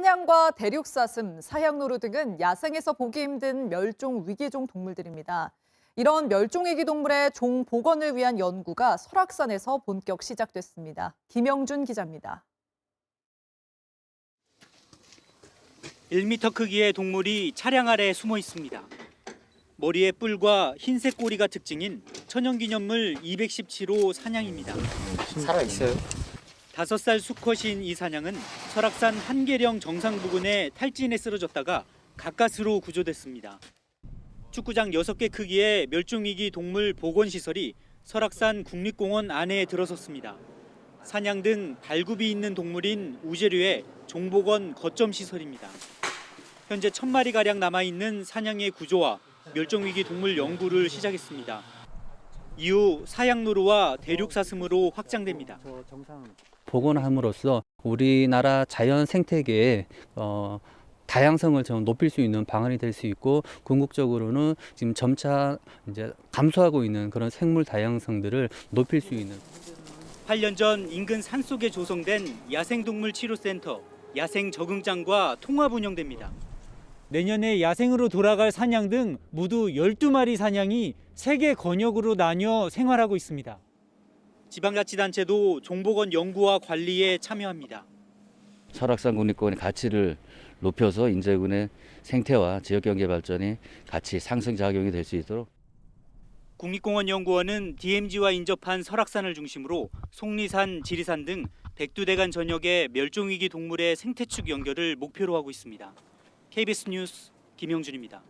사냥과 대륙사슴, 사향노루 등은 야생에서 보기 힘든 멸종 위기종 동물들입니다. 이런 멸종위기 동물의 종 복원을 위한 연구가 설악산에서 본격 시작됐습니다. 김영준 기자입니다. 1m 크기의 동물이 차량 아래 숨어 있습니다. 머리에 뿔과 흰색 꼬리가 특징인 천연기념물 217호 사냥입니다. 살아 있어요. 다섯 살 수컷인 이 사냥은 설악산 한계령 정상 부근에 탈진에 쓰러졌다가 가까스로 구조됐습니다. 축구장 6개 크기의 멸종위기 동물 보건시설이 설악산 국립공원 안에 들어섰습니다. 사냥 등 발굽이 있는 동물인 우제류의 종복원 거점 시설입니다. 현재 천 마리 가량 남아 있는 사냥의 구조와 멸종 위기 동물 연구를 시작했습니다. 이후 사양 노루와 대륙 사슴으로 확장됩니다. 복원함으로써 우리나라 자연 생태계의 어, 다양성을 좀 높일 수 있는 방안이 될 수 있고 궁극적으로는 지금 점차 이제 감소하고 있는 그런 생물 다양성들을 높일 수 있는 8년 전 인근 산속에 조성된 야생동물 치료센터 야생 적응장과 통합 운영됩니다. 내년에 야생으로 돌아갈 사냥 등 모두 12마리 사냥이 세계 권역으로 나뉘어 생활하고 있습니다. 지방자치단체도 종복원 연구와 관리에 참여합니다. 설악산 국립공원의 가치를 높여서 인제군의 생태와 지역 경제 발전이 같이 상승 작용이 될 수 있도록 국립공원 연구원은 DMZ와 인접한 설악산을 중심으로 속리산, 지리산 등 백두대간 전역의 멸종위기 동물의 생태축 연결을 목표로 하고 있습니다. KBS 뉴스 김영준입니다.